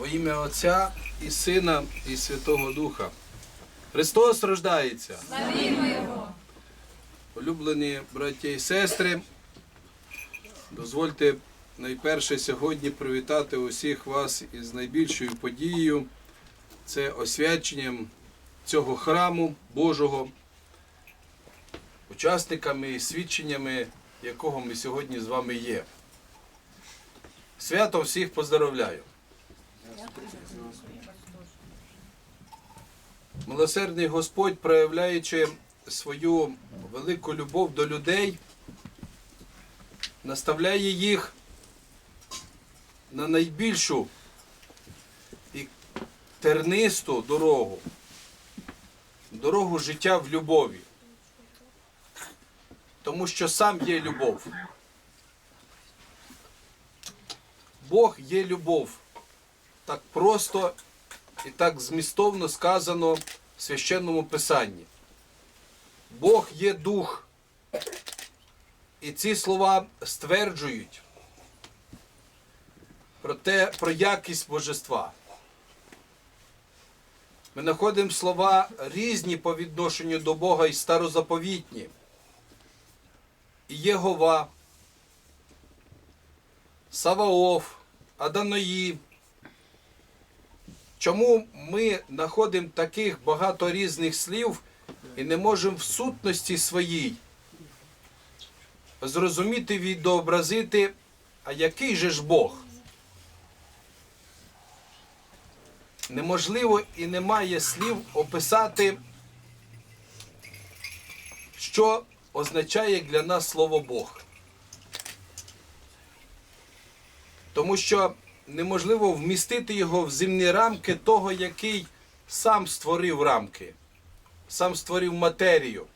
Во ім'я Отця і Сина, і Святого Духа. Христос рождається. Улюблені браття і сестри, дозвольте найперше сьогодні привітати усіх вас із найбільшою подією. Це освяченням цього храму Божого, учасниками і свідченнями, якого ми сьогодні з вами є. Свято всіх поздоровляю. Милосердний Господь, проявляючи свою велику любов до людей, наставляє їх на найбільшу і тернисту дорогу, дорогу життя в любові. Тому що сам є любов. Бог є любов. Так просто і так змістовно сказано в священному писанні. Бог є дух. І ці слова стверджують про те, про якість божества. Ми знаходимо слова різні по відношенню до Бога і старозаповітні. І Єгова, Саваоф, Аданої. Чому ми знаходимо таких багато різних слів і не можемо в сутності своїй зрозуміти, відобразити, а який же ж Бог? Неможливо і немає слів описати, що означає для нас слово Бог. Тому що неможливо вмістити його в земні рамки того, який сам створив рамки, сам створив матерію.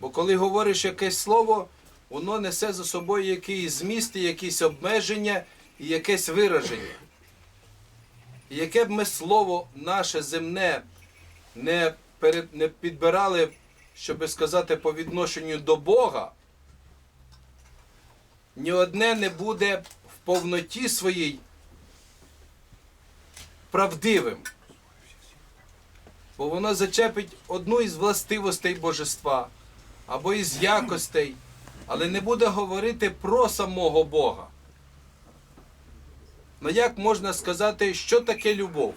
Бо коли говориш якесь слово, воно несе за собою якийсь зміст, якісь обмеження і якесь вираження. І яке б ми слово наше земне не, перед, не підбирали, щоб сказати, по відношенню до Бога, ні одне не буде повноті своїй правдивим. Бо воно зачепить одну із властивостей божества або із якостей, але не буде говорити про самого Бога. Ну як можна сказати, що таке любов?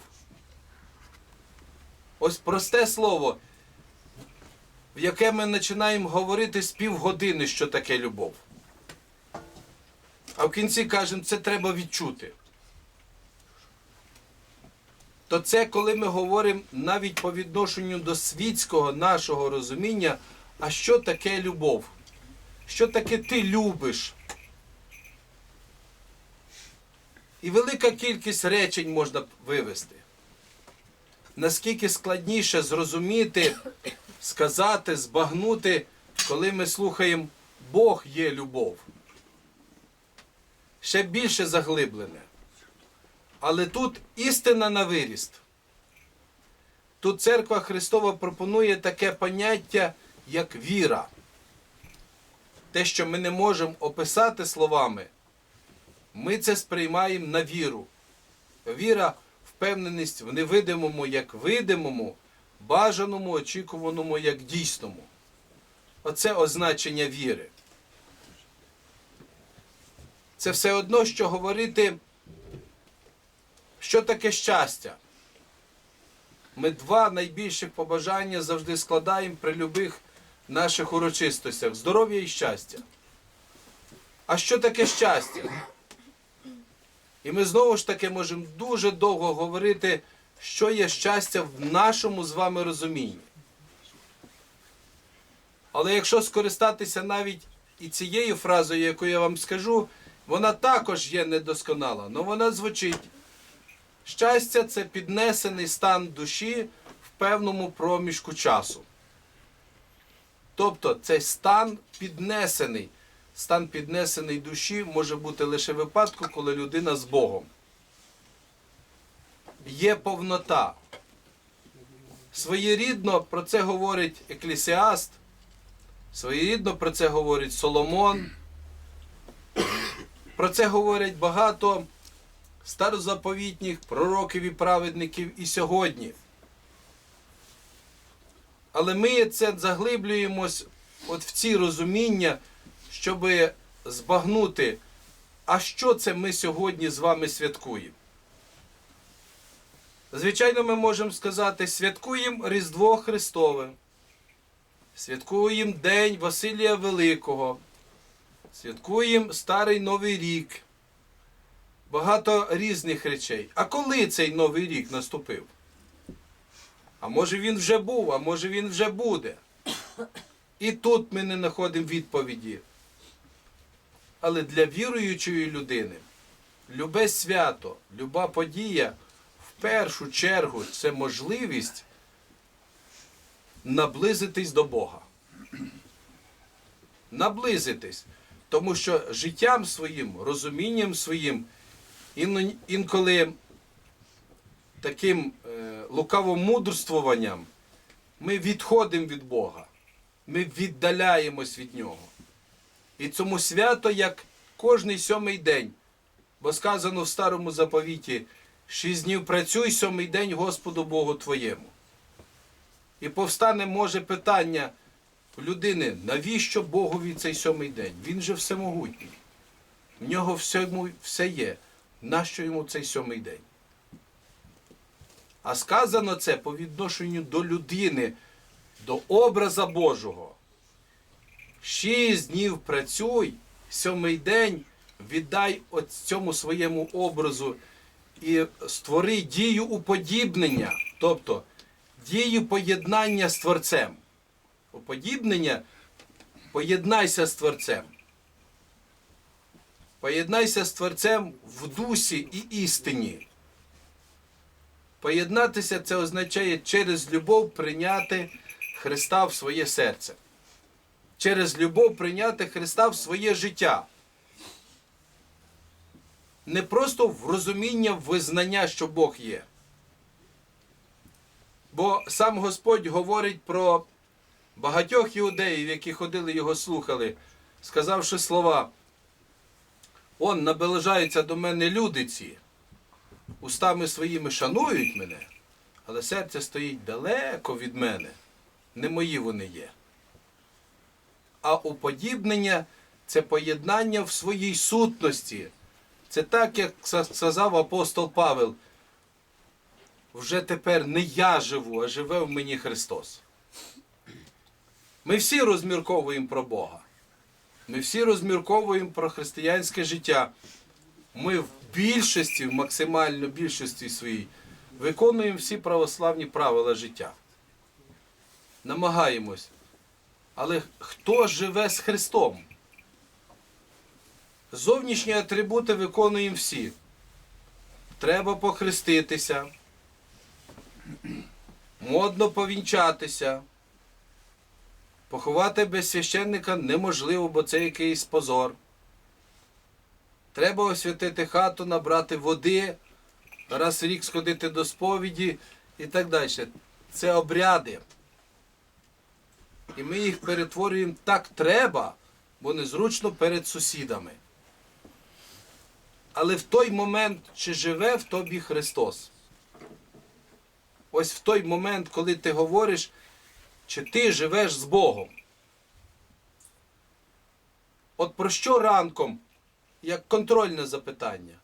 Ось просте слово, в яке ми починаємо говорити з півгодини, що таке любов. А в кінці кажемо, це треба відчути. То це коли ми говоримо навіть по відношенню до світського нашого розуміння, а що таке любов? Що таке ти любиш? І велика кількість речень можна вивести. Наскільки складніше зрозуміти, сказати, збагнути, коли ми слухаємо Бог є любов. Ще більше заглиблене. Але тут істина на виріст. Тут церква Христова пропонує таке поняття, як віра. Те, що ми не можемо описати словами, ми це сприймаємо на віру. Віра впевненість в невидимому як видимому, бажаному, очікуваному як дійсному. Оце означення віри. Це все одно, що говорити, що таке щастя. Ми два найбільших побажання завжди складаємо при любих наших урочистостях здоров'я і щастя. А що таке щастя? І ми знову ж таки можемо дуже довго говорити, що є щастя в нашому з вами розумінні. Але якщо скористатися навіть і цією фразою, яку я вам скажу, вона також є недосконала, але вона звучить. Щастя це піднесений стан душі в певному проміжку часу. Тобто цей стан піднесений. Стан піднесений душі може бути лише випадку, коли людина з Богом. Є повнота. Своєрідно про це говорить Еклісіаст, своєрідно про це говорить Соломон. Про це говорять багато старозаповітніх пророків і праведників і сьогодні. Але ми це заглиблюємось от в ці розуміння, щоб збагнути, а що це ми сьогодні з вами святкуємо. Звичайно, ми можемо сказати, святкуємо Різдво Христове, святкуємо День Василія Великого, святкуємо Старий Новий рік, багато різних речей. А коли цей Новий рік наступив? А може він вже був, а може він вже буде. І тут ми не знаходимо відповіді. Але для віруючої людини любе свято, люба подія в першу чергу це можливість наблизитись до Бога. Наблизитись. Тому що життям своїм, розумінням своїм, інколи таким е, лукавомудрствуванням ми відходимо від Бога. Ми віддаляємось від Нього. І цьому свято, як кожний сьомий день, бо сказано в старому заповіті, шість днів працюй, сьомий день Господу Богу твоєму. І повстане може питання людини, навіщо Богові цей сьомий день? Він же всемогутній. В нього всьому все є. Нащо йому цей сьомий день? А сказано це по відношенню до людини, до образа Божого. Шість днів працюй, сьомий день віддай от цьому своєму образу і створи дію уподібнення, тобто дію поєднання з Творцем. Уподібнення поєднайся з Творцем. Поєднайся з Творцем в дусі і істині. Поєднатися це означає через любов прийняти Христа в своє серце. Через любов прийняти Христа в своє життя. Не просто в розуміння, визнання, що Бог є. Бо сам Господь говорить про багатьох іудеїв, які ходили його слухали, сказавши слова: Он наближаються до мене люди ці, устами своїми шанують мене, але серце стоїть далеко від мене. Не мої вони є. А уподібнення це поєднання в своїй сутності. Це так, як сказав апостол Павел. Вже тепер не я живу, а живе в мені Христос. Ми всі розмірковуємо про Бога. Ми всі розмірковуємо про християнське життя. Ми в більшості, в максимально більшості своїй, виконуємо всі православні правила життя. Намагаємось. Але хто живе з Христом? Зовнішні атрибути виконуємо всі. Треба похреститися, модно повінчатися. Поховати без священника неможливо, бо це якийсь позор. Треба освятити хату, набрати води, раз в рік сходити до сповіді і так далі. Це обряди. І ми їх перетворюємо так треба, бо незручно перед сусідами. Але в той момент, чи живе в тобі Христос? Ось в той момент, коли ти говориш, чи ти живеш з Богом. От про що ранком, як контрольне запитання?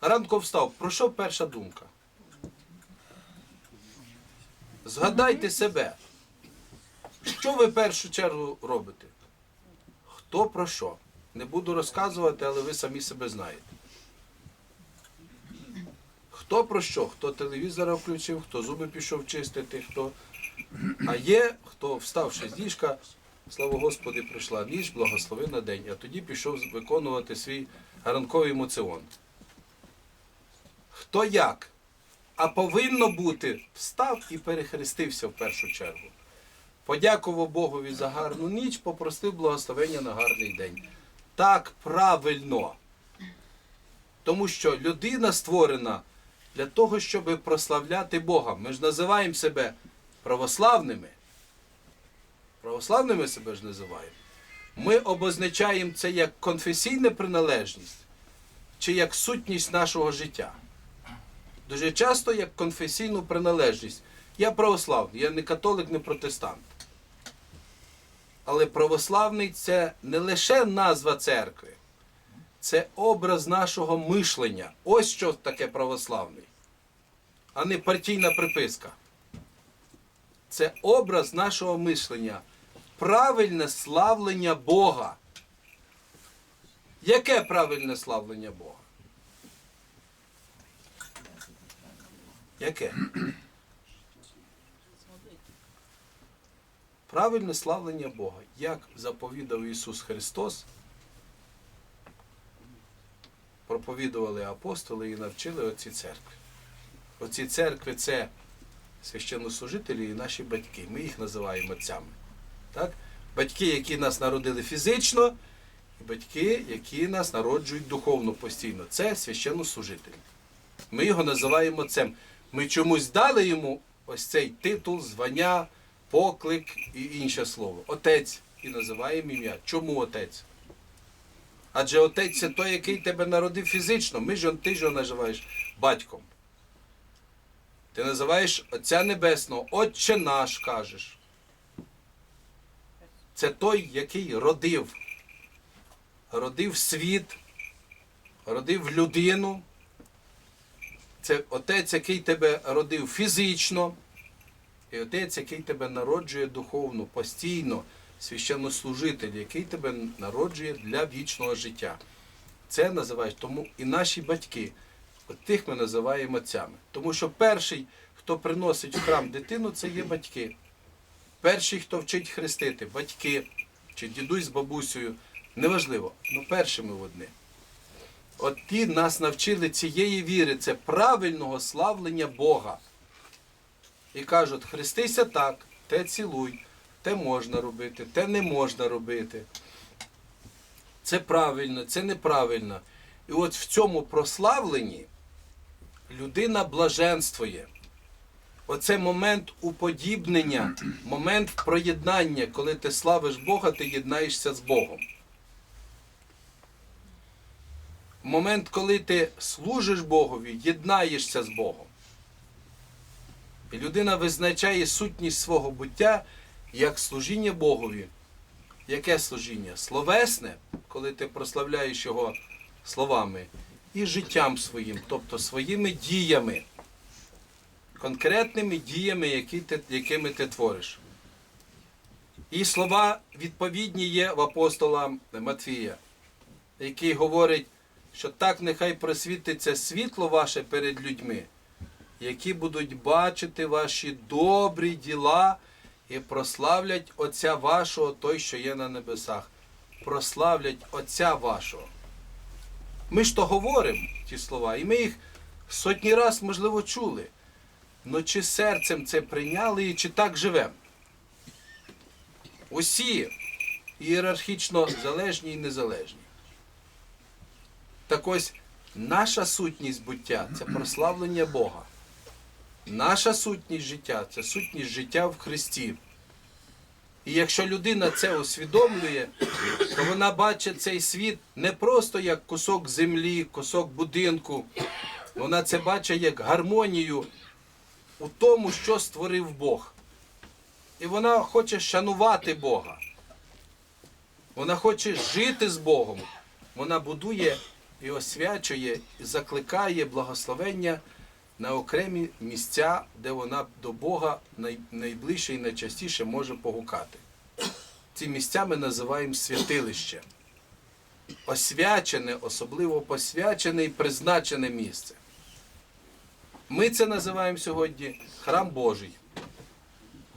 Ранком встав, про що перша думка? Згадайте себе. Що ви першу чергу робите? Хто про що? Не буду розказувати, але ви самі себе знаєте. Хто про що? Хто телевізора включив, хто зуби пішов чистити, хто. А є, хто вставши з ліжка, слава Господи, прийшла ніч, благослови на день, а тоді пішов виконувати свій ранковий моціон. Хто як? А повинно бути, встав і перехрестився в першу чергу. Подякував Богові за гарну ніч, попросив благословення на гарний день. Так правильно. Тому що людина створена для того, щоб прославляти Бога. Ми ж називаємо себе православними. Православними себе ж називаємо. Ми обозначаємо це як конфесійна приналежність. чи як сутність нашого життя. Дуже часто як конфесійну приналежність. Я православний, я не католик, не протестант. Але православний це не лише назва церкви, це образ нашого мишлення. Ось що таке православний, а не партійна приписка. Це образ нашого мишлення, правильне славлення Бога. Яке правильне славлення Бога? Яке? Правильне славлення Бога, як заповідав Ісус Христос, проповідували апостоли і навчили оці церкви. Оці церкви це священнослужителі і наші батьки. Ми їх називаємо отцями. Так? Батьки, які нас народили фізично, і батьки, які нас народжують духовно постійно. Це священнослужитель. Ми його називаємо отцем. Ми чомусь дали йому ось цей титул, звання, поклик і інше слово. Отець і називаємо ім'я. Чому отець? Адже отець це той, який тебе народив фізично. Ми ж ти ж його називаєш батьком. Ти називаєш Отця Небесного, Отче наш кажеш. Це той, який родив. Родив світ, родив людину. Це отець, який тебе родив фізично, і отець, який тебе народжує духовно, постійно, священнослужитель, який тебе народжує для вічного життя. Це називають тому і наші батьки. Тих ми називаємо отцями. Тому що перший, хто приносить в храм дитину, це є батьки. Перший, хто вчить хрестити, батьки чи дідусь з бабусею, неважливо, ну першими одні. От ті нас навчили цієї віри, це правильного славлення Бога. І кажуть, хрестися так, те цілуй, те можна робити, те не можна робити. Це правильно, це неправильно. І от в цьому прославленні людина блаженствує. Оце момент уподібнення, момент проєднання, коли ти славиш Бога, ти єднаєшся з Богом. Момент, коли ти служиш Богові, єднаєшся з Богом. І людина визначає сутність свого буття як служіння Богові. Яке служіння? Словесне, коли ти прославляєш його словами, і життям своїм, тобто своїми діями, конкретними діями, які ти, якими ти твориш. І слова відповідні є в апостола Матфія, який говорить, що так нехай просвітиться світло ваше перед людьми, які будуть бачити ваші добрі діла і прославлять Отця вашого, той, що є на небесах. Прославлять Отця вашого. Ми ж то говоримо ті слова, і ми їх сотні раз, можливо, чули. Ну чи серцем це прийняли і чи так живемо? Усі ієрархічно залежні і незалежні. Так ось наша сутність буття це прославлення Бога. Наша сутність життя це сутність життя в Христі. І якщо людина це усвідомлює, то вона бачить цей світ не просто як кусок землі, кусок будинку. Вона це бачить як гармонію у тому, що створив Бог. І вона хоче шанувати Бога. Вона хоче жити з Богом. Вона будує і освячує, і закликає благословення на окремі місця, де вона до Бога найближче і найчастіше може погукати. Ці місця ми називаємо святилище. Освячене, особливо посвячене і призначене місце. Ми це називаємо сьогодні храм Божий,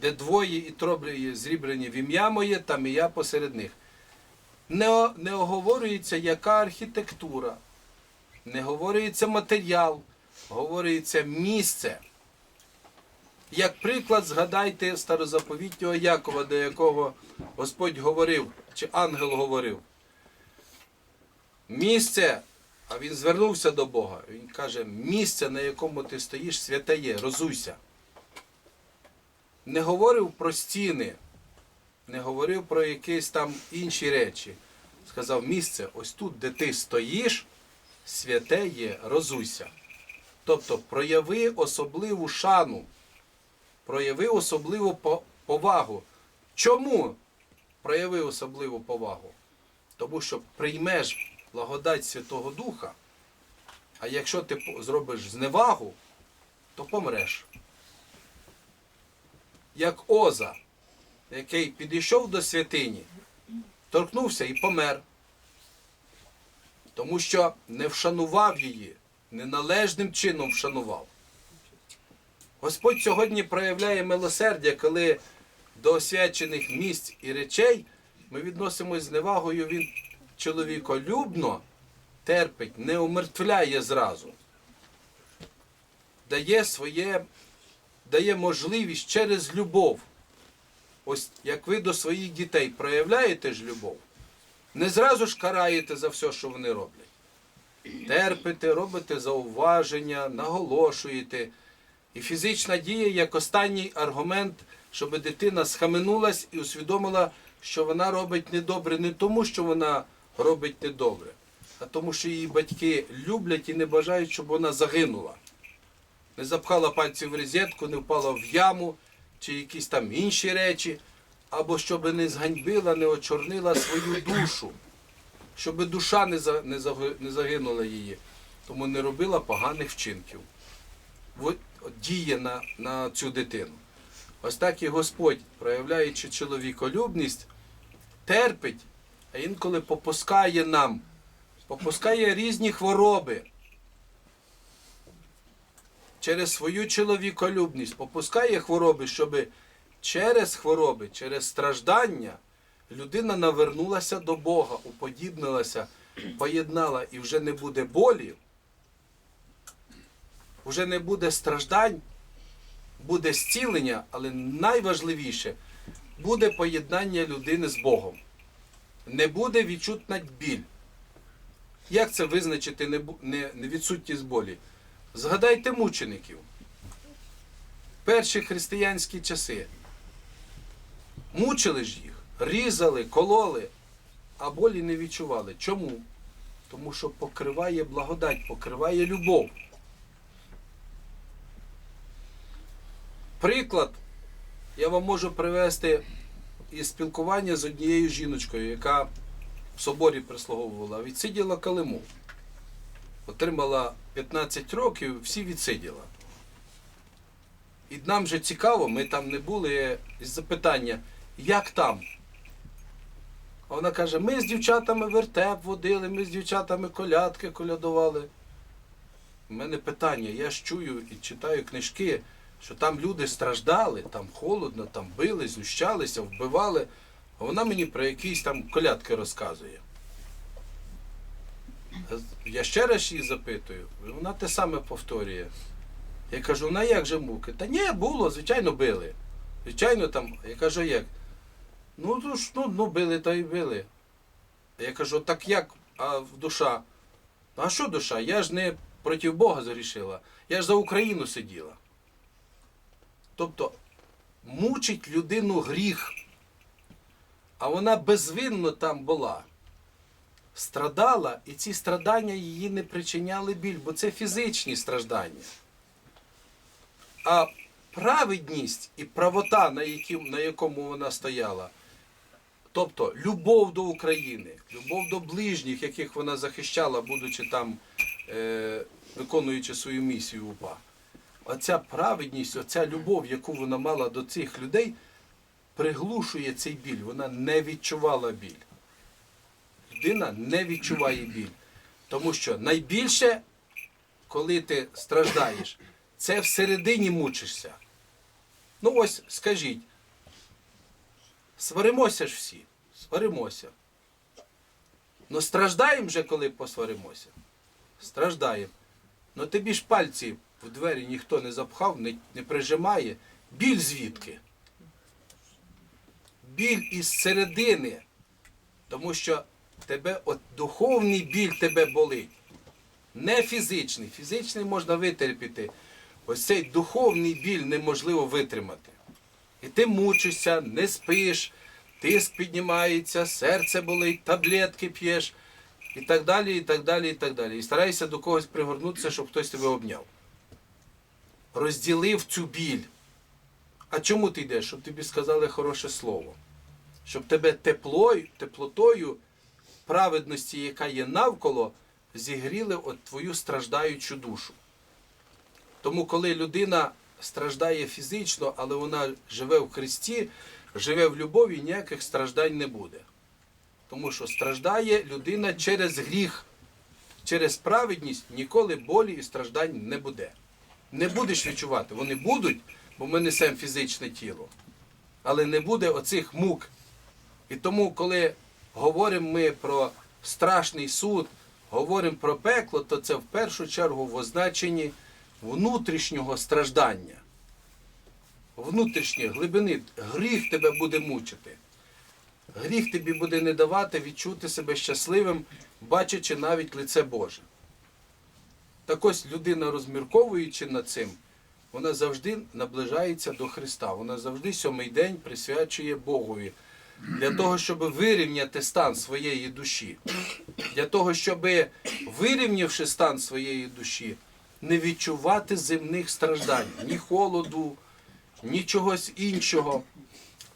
де двоє і троє зрібрані в ім'я моє, там і я посеред них. Не, не оговорюється, яка архітектура, не говориться матеріал, говориться місце. Як приклад, згадайте старозаповітнього Якова, до якого Господь говорив, чи ангел говорив. Місце, а він звернувся до Бога. Він каже, місце, на якому ти стоїш, святе є, розуйся. Не говорив про стіни, не говорив про якісь там інші речі. Сказав, місце, ось тут, де ти стоїш, святе є, розуйся. Тобто прояви особливу шану, прояви особливу повагу. Чому прояви особливу повагу? Тому що приймеш благодать Святого Духа, а якщо ти зробиш зневагу, то помреш. Як Оза, який підійшов до святині, торкнувся і помер. Тому що не вшанував її, неналежним чином вшанував. Господь сьогодні проявляє милосердя, коли до освячених місць і речей ми відносимось з невагою, він чоловіколюбно терпить, не умертвляє зразу. Дає своє, дає можливість через любов. Ось як ви до своїх дітей проявляєте ж любов, не зразу ж караєте за все, що вони роблять. Терпите, робите зауваження, наголошуєте. І фізична дія як останній аргумент, щоб дитина схаменулась і усвідомила, що вона робить недобре не тому, що вона робить недобре, а тому, що її батьки люблять і не бажають, щоб вона загинула. Не запхала пальці в розетку, не впала в яму чи якісь там інші речі, або щоб не зганьбила, не очорнила свою душу, щоб душа не, за, не, заги- не загинула її, тому не робила поганих вчинків. От діє на, на цю дитину. Ось так і Господь, проявляючи чоловіколюбність, терпить, а інколи попускає нам, попускає різні хвороби. Через свою чоловіколюбність попускає хвороби, щоб через хвороби, через страждання людина навернулася до Бога, уподібнилася, поєднала і вже не буде болі, вже не буде страждань, буде зцілення, але найважливіше буде поєднання людини з Богом. Не буде відчутна біль. Як це визначити не, не, не відсутність болі? Згадайте мучеників. Перші християнські часи. Мучили ж їх, різали, кололи, а болі не відчували. Чому? Тому що покриває благодать, покриває любов. Приклад я вам можу привести із спілкування з однією жіночкою, яка в соборі прислуговувала, відсиділа калиму. Отримала 15 років, всі відсиділа. І нам же цікаво, ми там не були, запитання, як там? А вона каже, ми з дівчатами вертеп водили, ми з дівчатами колядки колядували. У мене питання, я ж чую і читаю книжки, що там люди страждали, там холодно, там били, знущалися, вбивали. А вона мені про якісь там колядки розказує. Я ще раз її запитую, вона те саме повторює. Я кажу, на як же муки? Та ні, було, звичайно, били. Звичайно, там, я кажу, як? Ну, то ж, ну, ну били, та й били. Я кажу, так як а душа? А що душа? Я ж не проти Бога зарішила, я ж за Україну сиділа. Тобто мучить людину гріх, а вона безвинно там була. Страдала, і ці страдання її не причиняли біль, бо це фізичні страждання. А праведність і правота, на, якому вона стояла, тобто любов до України, любов до ближніх, яких вона захищала, будучи там, е, виконуючи свою місію УПА. Оця праведність, оця любов, яку вона мала до цих людей, приглушує цей біль. Вона не відчувала біль. Людина не відчуває біль. Тому що найбільше, коли ти страждаєш, це всередині мучишся. Ну ось скажіть, сваримося ж всі, сваримося. Ну страждаємо вже, коли посваримося. Страждаємо. Ну тобі ж пальці в двері ніхто не запхав, не, не прижимає. Біль звідки? Біль із середини. Тому що тебе от духовний біль тебе болить. Не фізичний. Фізичний можна витерпіти. Ось цей духовний біль неможливо витримати. І ти мучишся, не спиш, тиск піднімається, серце болить, таблетки п'єш. і так далі, і так далі, і так далі. І старайся до когось пригорнутися, щоб хтось тебе обняв. Розділив цю біль. А чому ти йдеш? Щоб тобі сказали хороше слово. Щоб тебе теплою, теплотою праведності, яка є навколо, зігріли от твою страждаючу душу. Тому, коли людина страждає фізично, але вона живе в Христі, живе в любові, ніяких страждань не буде. Тому що страждає людина через гріх, через праведність ніколи болі і страждань не буде. Не будеш відчувати. Вони будуть, бо ми несемо фізичне тіло. Але не буде оцих мук. І тому, коли говоримо ми про страшний суд, говоримо про пекло, то це в першу чергу в означенні внутрішнього страждання. Внутрішнє глибини гріх тебе буде мучити. Гріх тобі буде не давати відчути себе щасливим, бачачи навіть лице Боже. Так ось людина, розмірковуючи над цим, вона завжди наближається до Христа. Вона завжди сьомий день присвячує Богові для того, щоб вирівняти стан своєї душі, для того, щоб, вирівнявши стан своєї душі, не відчувати земних страждань, ні холоду, ні чогось іншого.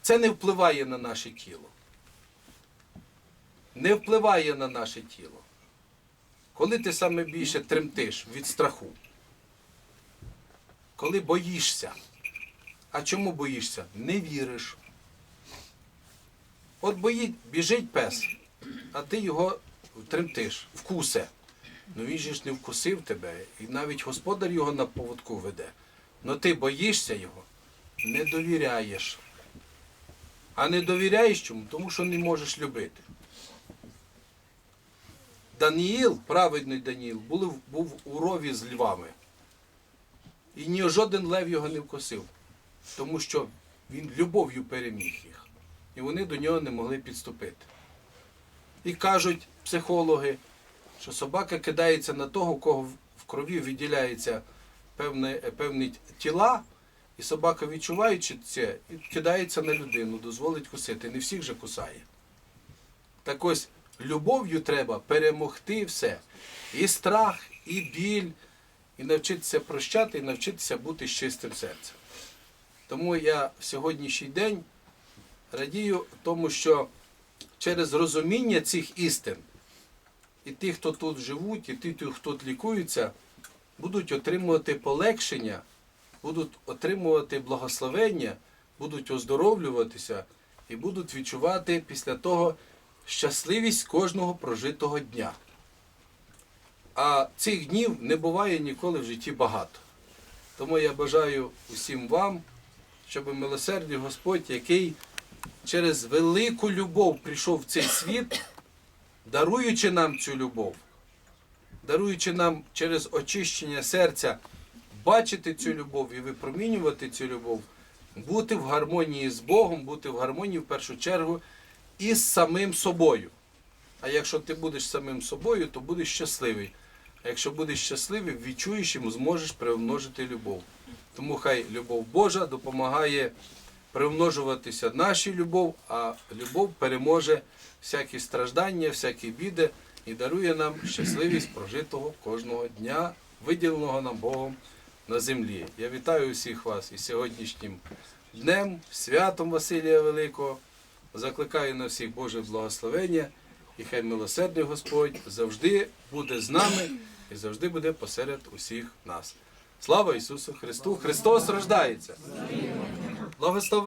Це не впливає на наше тіло. Не впливає на наше тіло. Коли ти саме більше тремтиш від страху, коли боїшся. А чому боїшся? Не віриш. От боїть, біжить пес, а ти його тремтиш, вкусе. Ну він же ж не вкусив тебе, і навіть господар його на поводку веде. Ну ти боїшся його, не довіряєш. А не довіряєш чому? Тому що не можеш любити. Даніїл, праведний Даніїл, був, у рові з львами. І ні жоден лев його не вкусив, тому що він любов'ю переміг їх. І вони до нього не могли підступити. І кажуть психологи, що собака кидається на того, у кого в крові виділяються певні, певні тіла, і собака, відчуваючи це, кидається на людину, дозволить кусити. Не всіх же кусає. Так ось любов'ю треба перемогти все. І страх, і біль, і навчитися прощати, і навчитися бути з чистим серцем. Тому я в сьогоднішній день радію тому, що через розуміння цих істин і ті, хто тут живуть, і ті, хто тут лікуються, будуть отримувати полегшення, будуть отримувати благословення, будуть оздоровлюватися і будуть відчувати після того щасливість кожного прожитого дня. А цих днів не буває ніколи в житті багато. Тому я бажаю усім вам, щоб милосердний Господь, який через велику любов прийшов в цей світ, даруючи нам цю любов, даруючи нам через очищення серця бачити цю любов і випромінювати цю любов, бути в гармонії з Богом, бути в гармонії в першу чергу із самим собою. А якщо ти будеш самим собою, то будеш щасливий. А якщо будеш щасливий, відчуєш йому, зможеш примножити любов. Тому хай любов Божа допомагає примножуватися нашій любов, а любов переможе всякі страждання, всякі біди і дарує нам щасливість прожитого кожного дня, виділеного нам Богом на землі. Я вітаю усіх вас із сьогоднішнім днем, святом Василія Великого. Закликаю на всіх Боже благословення, і хай милосердний Господь завжди буде з нами і завжди буде посеред усіх нас. Слава Ісусу Христу! Христос рождається! Благослов...